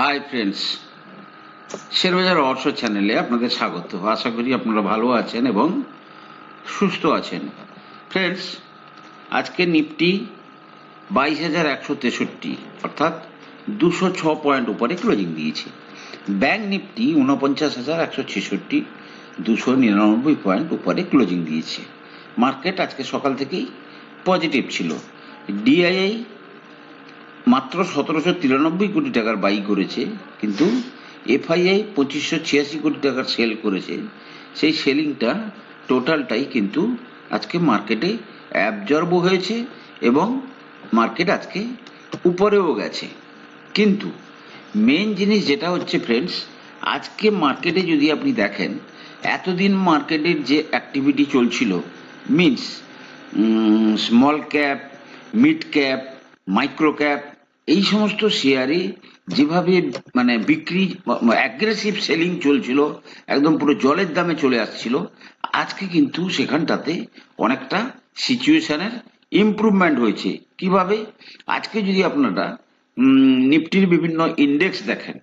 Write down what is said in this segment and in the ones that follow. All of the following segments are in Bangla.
হাই ফ্রেন্ডস শেয়ারবাজার রহস্য চ্যানেলে আপনাদের স্বাগত। আশা করি আপনারা ভালো আছেন এবং সুস্থ আছেন। ফ্রেন্ডস আজকে নিফটি বাইশ হাজার একশো তেষট্টি, অর্থাৎ দুশো ছ পয়েন্ট উপরে ক্লোজিং দিয়েছে। ব্যাংক নিফটি উনপঞ্চাশ হাজার একশো ছেষট্টি, দুশো নিরানব্বই পয়েন্ট উপরে ক্লোজিং দিয়েছে। মার্কেট আজকে সকাল থেকেই পজিটিভ ছিল। ডিআইআই মাত্র সতেরোশো তিরানব্বই কোটি টাকার বাই করেছে, কিন্তু এফআইআই পঁচিশশো ছিয়াশি কোটি টাকার সেল করেছে। সেই সেলিংটা টোটালটাই কিন্তু আজকে মার্কেটে অ্যাবজর্ব হয়েছে এবং মার্কেট আজকে উপরেও গেছে। কিন্তু মেন জিনিস যেটা হচ্ছে ফ্রেন্ডস আজকে মার্কেটে যদি আপনি দেখেন, এতদিন মার্কেটের যে অ্যাক্টিভিটি চলছিল means small cap mid cap micro cap এই সমস্ত শেয়ারে যেভাবে মানে বিক্রি অ্যাগ্রেসিভ সেলিং চলছিল, একদম পুরো জলের দামে চলে আসছিল, আজকে কিন্তু সেখানটাতে অনেকটা সিচুয়েশনের ইমপ্রুভমেন্ট হয়েছে। কীভাবে? আজকে যদি আপনারা নিফটির বিভিন্ন ইন্ডেক্স দেখেন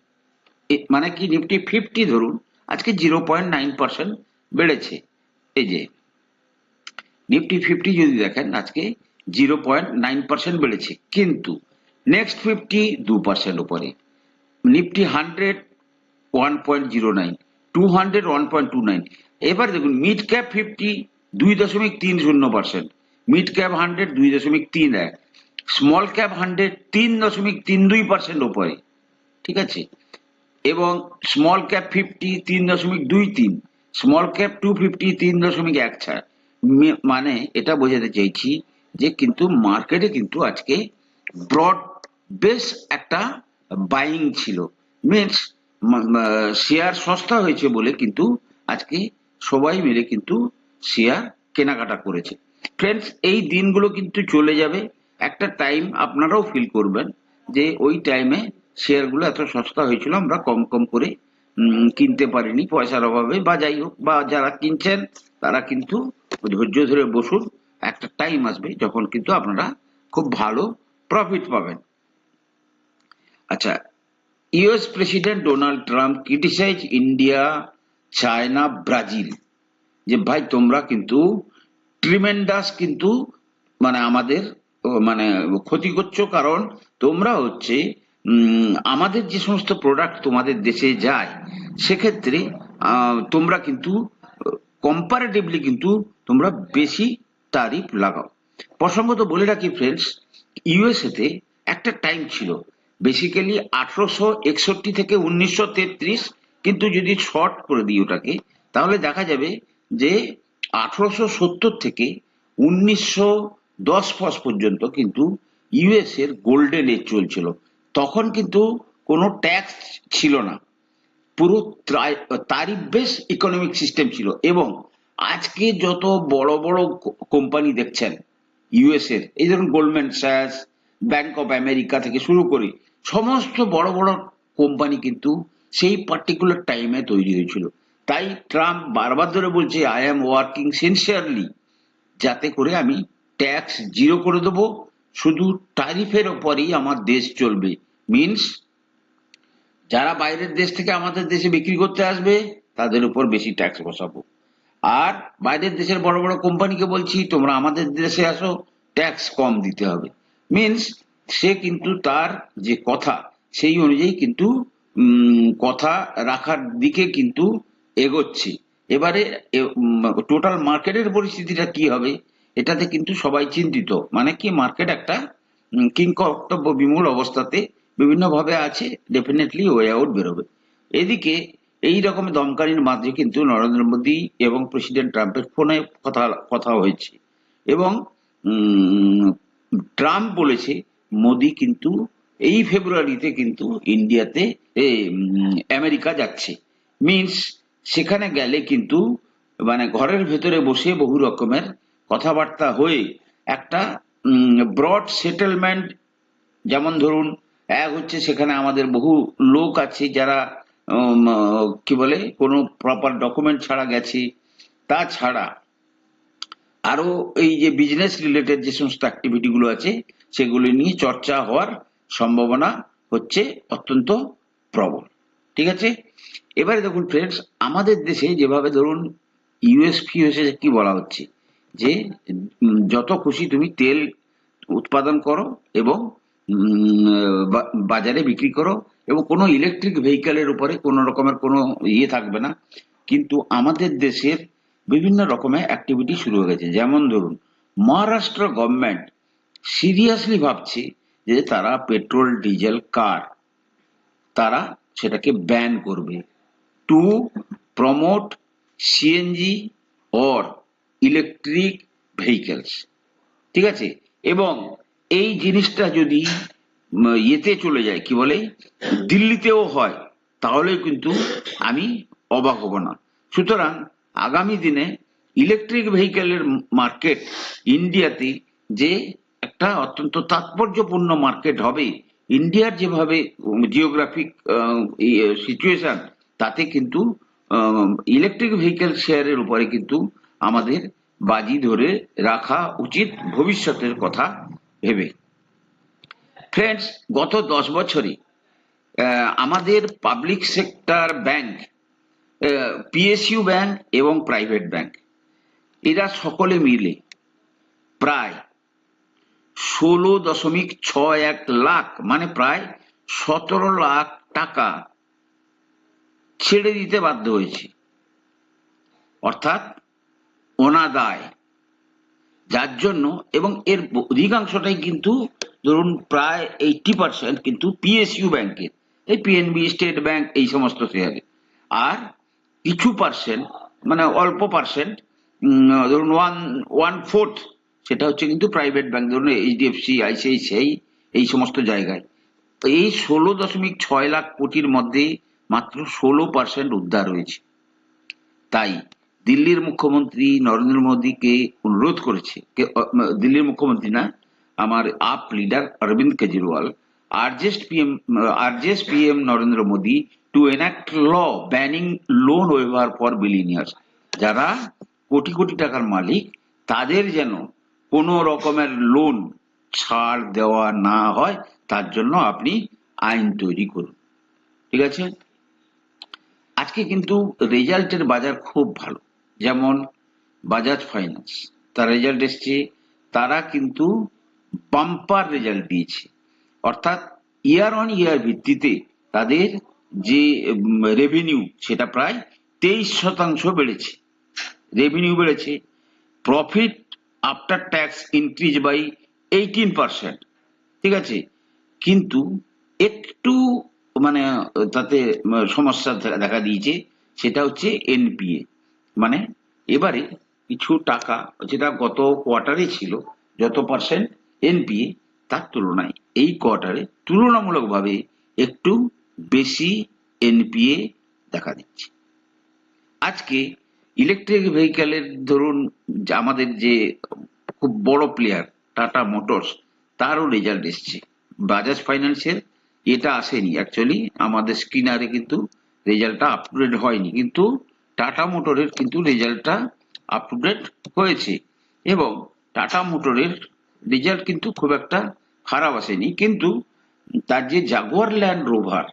মানে কি নিফটি ফিফটি ধরুন, আজকে জিরো পয়েন্ট নাইন পার্সেন্ট বেড়েছে। এই যে, নিফটি ফিফটি যদি দেখেন, আজকে জিরো পয়েন্ট নাইন পার্সেন্ট বেড়েছে। কিন্তু নেক্সট ফিফটি দু পার্সেন্ট উপরে। Nifty hundred one point zero nine two hundred one point two nine এবার দেখুন মিড ক্যাপ ফিফটি দুই দশমিক তিন শূন্য পার্সেন্ট মিড ক্যাপ হান্ড্রেড দুই দশমিক তিন এক স্মল ক্যাপ হান্ড্রেড তিন দশমিক তিন দুই পার্সেন্ট ওপরে ঠিক আছে? এবং স্মল ক্যাপ ফিফটি তিন দশমিক দুই তিন স্মল ক্যাপ টু ফিফটি তিন দশমিক এক চার মানে এটা বোঝাতে চাইছি যে কিন্তু মার্কেটে কিন্তু আজকে ব্রড বেশ একটা বাইং ছিল। মিনস শেয়ার সস্তা হয়েছে বলে কিন্তু আজকে সবাই মিলে কিন্তু শেয়ার কেনাকাটা করেছে। ফ্রেন্ডস এই দিনগুলো কিন্তু চলে যাবে। একটা টাইম আপনারাও ফিল করবেন যে ওই টাইমে শেয়ারগুলো এত সস্তা হয়েছিল, আমরা কম কম করে কিনতে পারিনি পয়সার অভাবে। বা যাই হোক, বা যারা কিনছেন, তারা কিন্তু ধৈর্য ধরে বসুন। একটা টাইম আসবে যখন কিন্তু আপনারা খুব ভালো প্রফিট পাবেন। আচ্ছা US president Donald Trump criticise India China Brazil যে ভাই, তোমরা কিন্তু ট্রিমেন্ডাস কিন্তু মানে আমাদের মানে ক্ষতি করছ, কারণ তোমরা হচ্ছে আমাদের যে সমস্ত প্রোডাক্ট তোমাদের দেশে যায়, সেক্ষেত্রে তোমরা কিন্তু কম্পারেটিভলি কিন্তু তোমরা বেশি তারিফ লাগাও। প্রসঙ্গত বলে রাখি ফ্রেন্ডস ইউএসএ তে একটা টাইম ছিল। বেসিক্যালি আঠারোশো একষট্টি থেকে উনিশশো তেত্রিশ, কিন্তু যদি শর্ট করে দিই ওটাকে, তাহলে দেখা যাবে যে আঠারোশো সত্তর থেকে উনিশশো দশ ফস পর্যন্ত কিন্তু ইউএস এর গোল্ডেন এজ চলছিল। তখন কিন্তু কোনো ট্যাক্স ছিল না। পুরো তারিফ বেস ইকোনমিক সিস্টেম ছিল এবং আজকে যত বড় বড় কোম্পানি দেখছেন ইউএস এর, এই ধরুন Goldman Sachs Bank of America থেকে শুরু করে সমস্ত বড় বড় কোম্পানি কিন্তু সেই পার্টিকুলার টাইমে তৈরি হয়েছিল। তাই ট্রাম্প বারবার ধরে বলছে আই এম ওয়ার্কিং সিনসিয়ারলি যাতে করে আমি ট্যাক্স জিরো করে দেবো। শুধু ট্যারিফের ওপরেই আমার দেশ চলবে। মিনস যারা বাইরের দেশ থেকে আমাদের দেশে বিক্রি করতে আসবে, তাদের উপর বেশি ট্যাক্স বসাবো। আর বাইরের দেশের বড় বড় কোম্পানিকে বলছি, তোমরা আমাদের দেশে আসো ট্যাক্স কম দিতে হবে। মিনস সে কিন্তু তার যে কথা, সেই অনুযায়ী কিন্তু কথা রাখার দিকে কিন্তু এগোচ্ছে। এবারে টোটাল মার্কেটের পরিস্থিতিটা কি হবে, এটাতে কিন্তু সবাই চিন্তিত। মানে কি মার্কেট একটা কিংকর্তব্য বিমূল অবস্থাতে বিভিন্ন ভাবে আছে ডেফিনেটলি ওয়ে আউট বেরোবে। এদিকে, এই রকম দমকানির মাঝে কিন্তু নরেন্দ্র মোদী এবং প্রেসিডেন্ট ট্রাম্পের ফোনে কথা কথা হয়েছে। এবং ট্রাম্প বলেছে মোদী কিন্তু এই ফেব্রুয়ারিতে কিন্তু ইন্ডিয়াতে আমেরিকা যাচ্ছে। মিনস সেখানে গেলে কিন্তু মানে ঘরের ভেতরে বসে বহু রকমের কথাবার্তা হয়ে একটা ব্রড সেটেলমেন্ট যেমন ধরুন, এক হচ্ছে সেখানে আমাদের বহু লোক আছে যারা কি বলে, কোনো প্রপার ডকুমেন্ট ছাড়া গেছে। তাছাড়া আরও এই যে বিজনেস রিলেটেড যে সমস্ত অ্যাক্টিভিটি গুলো আছে সেগুলি নিয়ে চর্চা হওয়ার সম্ভাবনা হচ্ছে অত্যন্ত প্রবল। ঠিক আছে? এবারে দেখুন ফ্রেন্ডস আমাদের দেশে যেভাবে ধরুন ইউএসপি হয়েছে, কি বলা হচ্ছে? যে যত খুশি তুমি তেল উৎপাদন করো এবং বাজারে বিক্রি করো এবং কোনো ইলেকট্রিক ভেহিকেলের উপরে কোনো রকমের কোনো ইয়ে থাকবে না। কিন্তু আমাদের দেশের বিভিন্ন রকমের অ্যাক্টিভিটি শুরু হয়ে গেছে। যেমন ধরুন, মহারাষ্ট্র গভর্নমেন্ট সিরিয়াসলি ভাবছি যে তারা পেট্রোল ডিজেল কার তারা সেটাকে ব্যান করবে। To promote CNG or electric vehicles ঠিক আছে? এবং এই জিনিসটা যদি ইয়েতে চলে যায়, কি বলে? দিল্লিতেও হয় তাহলে কিন্তু আমি অবাক হব না। সুতরাং আগামী দিনে ইলেকট্রিক ভেহিকেলের মার্কেট ইন্ডিয়াতে যে একটা অত্যন্ত তাৎপর্যপূর্ণ মার্কেট হবে ইন্ডিয়ার যেভাবে জিওগ্রাফিক সিচুয়েশন তাতে কিন্তু ইলেকট্রিক ভেহিকেল শেয়ারের উপরে কিন্তু আমাদের বাজি ধরে রাখা উচিত ভবিষ্যতের কথা ভেবে। ফ্রেন্ডস গত দশ বছরে আমাদের public sector bank PSU bank এবং প্রাইভেট ব্যাংক এরা সকলে মিলে প্রায় ষোলো দশমিক ছয় এক লাখ মানে প্রায় সতেরো লাখ টাকা ছেড়ে দিতে বাধ্য হয়েছে। অর্থাৎ অনাদায়। যার জন্য এবং এর অধিকাংশটাই কিন্তু ধরুন প্রায় এইটি পার্সেন্ট কিন্তু পিএসইউ ব্যাংকের, এই পিএনবি স্টেট ব্যাংক, এই সমস্ত শেয়ারে। আর কিছু পার্সেন্ট মানে অল্প পার্সেন্ট ধরুন ওয়ান ওয়ান ফোর্থ সেটা হচ্ছে কিন্তু প্রাইভেট ব্যাংক ধরুন এইচডিএফসি আইসিআইসিআই এই সমস্ত জায়গায়। এই ষোলো দশমিক ছয় লাখ কোটির মধ্যে মাত্র ষোলো পার্সেন্ট উদ্ধার হয়েছে। তাই দিল্লির মুখ্যমন্ত্রী নরেন্দ্র মোদীকে অনুরোধ করেছে দিল্লির মুখ্যমন্ত্রী না, আমার AAP leader Arvind Kejriwal urges PM urges PM Narendra Modi to enact law banning loan waiver for billionaires যারা কোটি কোটি টাকার মালিক, তাদের যেন কোনো রকমের লোন ছাড় দেওয়া না হয়, তার জন্য আপনি আইন তৈরি করুন। ঠিক আছে? আজকে কিন্তু রেজাল্টের বাজার খুব ভালো। যেমন বাজাজ ফাইন্যান্স তার রেজাল্ট এসছে, তারা কিন্তু বাম্পার রেজাল্ট দিয়েছে। অর্থাৎ ইয়ার অন ইয়ার ভিত্তিতে তাদের যে রেভিনিউ সেটা প্রায় তেইশ শতাংশ বেড়েছে। রেভিনিউ বেড়েছে। Profit after tax increase by eighteen percent ঠিক আছে? কিন্তু একটু মানে তাতে সমস্যা দেখা- দিয়েছে, সেটা হচ্ছে এনপিএ মানে এবারে কিছু টাকা, যেটা গত কোয়ার্টারে ছিল, যত পার্সেন্ট এনপিএ তার তুলনায় এই কোয়ার্টারে তুলনামূলকভাবে একটু বেশি এনপিএ দেখা দিচ্ছে। আজকে ইলেকট্রিক ভেহিকেলের ধরুন আমাদের যে খুব বড় প্লেয়ার টাটা মোটরস তারও রেজাল্ট এসছে। বাজাজ ফাইন্যান্সের এটা আসেনি অ্যাকচুয়ালি আমাদের স্ক্রিনারে কিন্তু রেজাল্টটা আপ টু ডেট হয়নি, কিন্তু টাটা মোটরের কিন্তু রেজাল্টটা আপ টু ডেট হয়েছে। এবং টাটা মোটরের রেজাল্ট কিন্তু খুব একটা খারাপ আসেনি, কিন্তু তার যে জাগুয়ার ল্যান্ড রোভার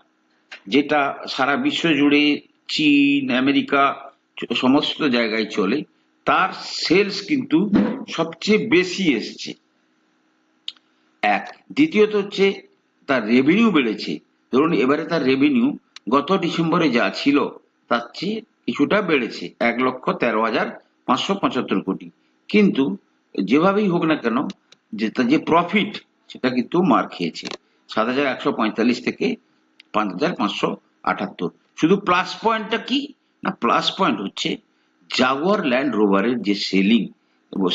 যেটা সারা বিশ্ব জুড়ে চীন আমেরিকা সমস্ত জায়গায় চলে, তার সেলস কিন্তু সবচেয়ে বেশি এসছে। এক। দ্বিতীয়ত হচ্ছে, তার রেভিনিউ বেড়েছে। ধরুন, এবারে তার রেভিনিউ গত ডিসেম্বরে যা ছিল, তার চেয়ে কিছুটা বেড়েছে। এক লক্ষ তেরো হাজার পাঁচশো পঁচাত্তর কোটি। কিন্তু যেভাবেই হোক না কেন, যে তার যে প্রফিট সেটা কিন্তু মার খেয়েছে। সাত হাজার একশো পঁয়তাল্লিশ থেকে পাঁচ হাজার পাঁচশো আটাত্তর। শুধু প্লাস পয়েন্টটা কি? না প্লাস পয়েন্ট হচ্ছে জাগুয়ার ল্যান্ড রোভারের যে সেলিং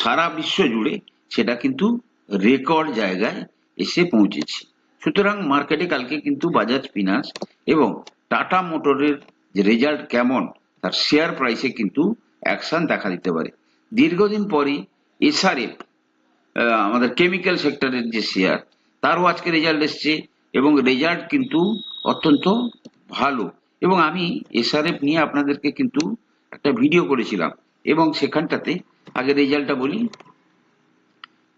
সারা বিশ্ব জুড়ে সেটা কিন্তু রেকর্ড জায়গায় এসে পৌঁছেছে। সুতরাং মার্কেটে কালকে কিন্তু বাজাজ ফিনান্স এবং টাটা মোটরের যে রেজাল্ট কেমন, তার শেয়ার প্রাইসে কিন্তু অ্যাকশন দেখা দিতে পারে। দীর্ঘদিন পরই এসআরএফ আমাদের কেমিক্যাল সেক্টরের যে শেয়ার তারও আজকে রেজাল্ট এসছে এবং রেজাল্ট কিন্তু অত্যন্ত ভালো। এবং আমি এসআরএফ নিয়ে আপনাদেরকে কিন্তু একটা ভিডিও করেছিলাম। এবং সেখানটাতে, আগে রেজাল্টটা বলি,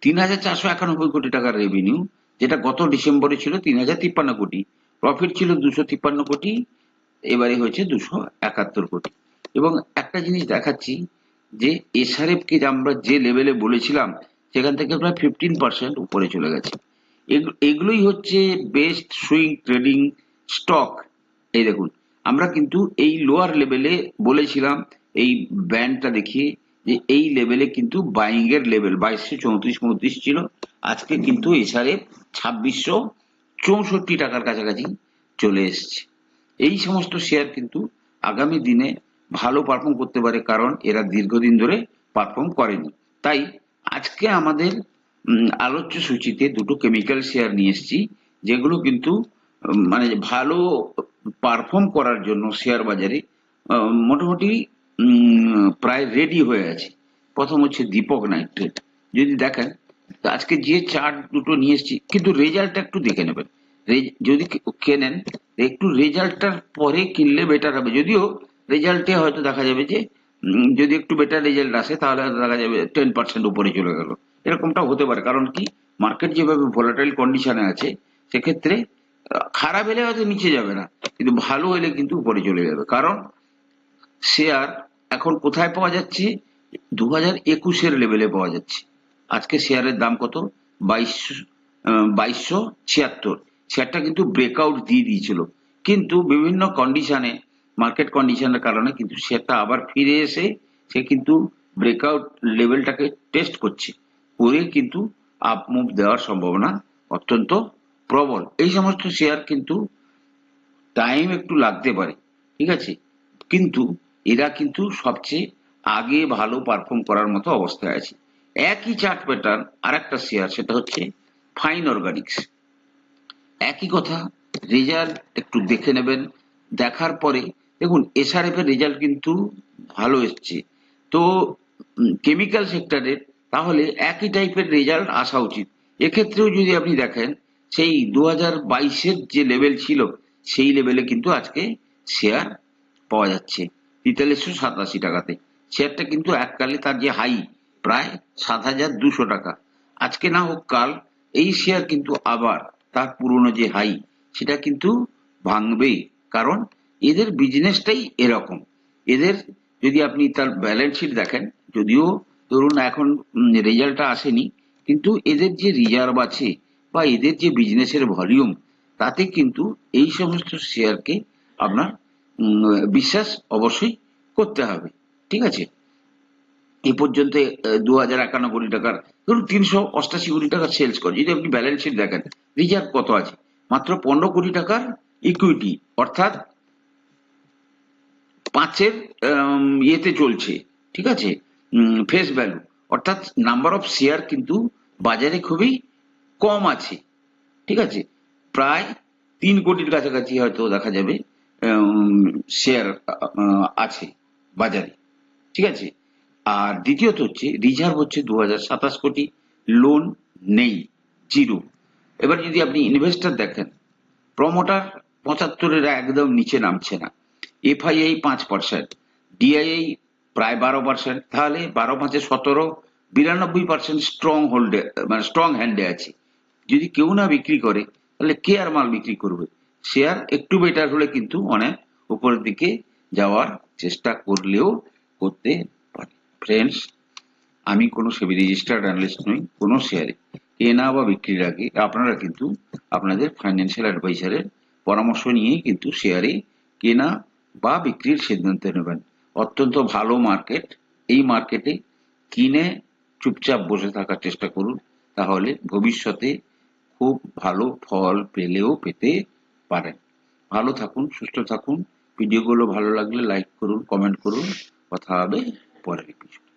তিন হাজার চারশো একানব্বই কোটি টাকার রেভিনিউ যেটা গত ডিসেম্বরে ছিল তিন হাজার তিপ্পান্ন কোটি। প্রফিট ছিল দুশো তিপ্পান্ন কোটি, এবারে হয়েছে দুশো একাত্তর কোটি। এবং একটা জিনিস দেখাচ্ছি, যে এসআরএফ কে আমরা যে লেভেলে বলেছিলাম, সেখান থেকে প্রায় ফিফটিন পার্সেন্ট উপরে চলে গেছে। এগু- এগুলোই হচ্ছে বেস্ট সুইং ট্রেডিং স্টক এই দেখুন আমরা কিন্তু এই লোয়ার লেভেলে বলেছিলাম, এই ব্যান্ডটা দেখিয়ে যে এই লেভেলে কিন্তু বাইং এর লেভেল বাইশশো চৌত্রিশ পঁয়ত্রিশ ছিল। আজকে কিন্তু এছাড়ে ছাব্বিশশো চৌষট্টি টাকার কাছাকাছি চলে এসছে। এই সমস্ত শেয়ার কিন্তু আগামী দিনে ভালো পারফর্ম করতে পারে, কারণ এরা দীর্ঘদিন ধরে পারফর্ম করেনি। তাই আজকে আমাদের আলোচ্য সূচিতে দুটো কেমিক্যাল শেয়ার নিয়ে এসেছি, যেগুলো কিন্তু মানে ভালো পারফর্ম করার জন্য শেয়ার বাজারে মোটামুটি প্রায় রেডি হয়ে আছে। প্রথম হচ্ছে দীপক নাইট্রেট যদি দেখেন আজকে যে চার্ট দুটো নিয়ে এসেছি, কিন্তু রেজাল্টটা একটু দেখে নেবেন। যদি কেনেন একটু রেজাল্টটার পরে কিনলে বেটার হবে। যদিও রেজাল্টে হয়তো দেখা যাবে যে যদি একটু বেটার রেজাল্ট আসে, তাহলে দেখা যাবে টেন পার্সেন্ট উপরে চলে গেল। এরকমটা হতে পারে। কারণ কি? মার্কেট যেভাবে ভোলাটাইল কন্ডিশনে আছে, সেক্ষেত্রে খারাপ হলে হয়তো নিচে যাবে না। কিন্তু ভালো হলে কিন্তু উপরে চলে যাবে। কারণ শেয়ার এখন কোথায় পাওয়া যাচ্ছে? দু হাজার একুশের লেভেলে পাওয়া যাচ্ছে। আজকে শেয়ারের দাম কত? বাইশশো বাইশশো ছিয়াত্তর। শেয়ারটা কিন্তু ব্রেকআউট দিয়ে দিয়েছিল। কিন্তু বিভিন্ন কন্ডিশনে মার্কেট কন্ডিশনের কারণে কিন্তু শেয়ারটা আবার ফিরে এসে সে কিন্তু ব্রেকআউট লেভেলটাকে টেস্ট করছে। করে কিন্তু আপ মুভ দেওয়ার সম্ভাবনা অত্যন্ত প্রবল। এই সমস্ত শেয়ার কিন্তু টাইম একটু লাগতে পারে, ঠিক আছে? কিন্তু এরা কিন্তু সবচেয়ে আগে ভালো পারফর্ম করার মতো অবস্থায় আছে। একই চার্ট প্যাটার্ন আর একটা শেয়ার সেটা হচ্ছে ফাইন অর্গানিক্স একই কথা রেজাল্ট একটু দেখে নেবেন। দেখার পরে, দেখুন এসআরএফ এর রেজাল্ট কিন্তু ভালো এসছে। তো কেমিক্যাল সেক্টরের তাহলে একই টাইপের রেজাল্ট আসা উচিত। এক্ষেত্রেও যদি আপনি দেখেন, সেই দু হাজার বাইশের যে লেভেল ছিল সেই লেভেলে কিন্তু আজকে শেয়ার পাওয়া যাচ্ছে। তেতাল্লিশশো সাতাশি টাকাতে। শেয়ারটা কিন্তু এককালে তার যে হাই প্রায় সাত হাজার দুশো টাকা। আজকে না হোক কাল, এই শেয়ার কিন্তু আবার তার পুরনো যে হাই সেটা কিন্তু ভাঙবেই। কারণ এদের বিজনেসটাই এরকম। এদের যদি আপনি তার ব্যালেন্স শিট দেখেন, যদিও ধরুন এখন রেজাল্টটা আসেনি, কিন্তু এদের যে রিজার্ভ আছে বা এদের যে বিজনেসের ভলিউম তাতে কিন্তু এই সমস্ত শেয়ারকে আপনার বিশ্বাস অবশ্যই করতে হবে। ঠিক আছে? এ পর্যন্ত দু হাজার একান্ন কোটি টাকার, ধরুন তিনশো অষ্টাশি কোটি টাকার সেলস করে যদি আপনি ব্যালেন্স শিট দেখেন রিজার্ভ কত আছে? মাত্র পনেরো কোটি টাকার ইকুইটি অর্থাৎ পাঁচের ইয়েতে চলছে। ঠিক আছে? ফেস ভ্যালু অর্থাৎ নাম্বার অফ শেয়ার কিন্তু বাজারে খুবই কম আছে। ঠিক আছে? প্রায় তিন কোটির কাছাকাছি হয়তো দেখা যাবে শেয়ার আছে বাজারে। ঠিক আছে? আর দ্বিতীয়ত হচ্ছে রিজার্ভ হচ্ছে দু হাজার সাতাশ কোটি লোন নেই জিরো এবার যদি আপনি ইনভেস্টর দেখেন প্রমোটার পঁচাত্তরের একদম নিচে নামছে না। এফআইআই পাঁচ পার্সেন্ট ডিআইআই প্রায় বারো পার্সেন্ট তাহলে বারো পাঁচে সতেরো, বিরানব্বই পার্সেন্ট স্ট্রং হোল্ডে মানে স্ট্রং হ্যান্ডে আছে। যদি কেউ না বিক্রি করে তাহলে কে আর মাল বিক্রি করবে? শেয়ার একটু বেটার হলে কিন্তু অনেক উপরের দিকে যাওয়ার চেষ্টা করলেও করতে পারে। ফ্রেন্ডস আমি কোনো সেবি রেজিস্টার্ড অ্যানালিস্ট নই, কোনো শেয়ারে কেনা বা বিক্রির আগে আপনারা কিন্তু আপনাদের ফাইন্যান্সিয়াল অ্যাডভাইসারের পরামর্শ নিয়েই কিন্তু শেয়ারে কেনা বা বিক্রির সিদ্ধান্ত নেবেন। অত্যন্ত ভালো মার্কেট এই মার্কেটে কিনে চুপচাপ বসে থাকার চেষ্টা করুন। তাহলে ভবিষ্যতে খুব ভালো ফল পেলেও পেতে পারেন। ভালো থাকুন, সুস্থ থাকুন। ভিডিওগুলো ভালো লাগলে লাইক করুন কমেন্ট করুন। কথা হবে পরের এপিসোড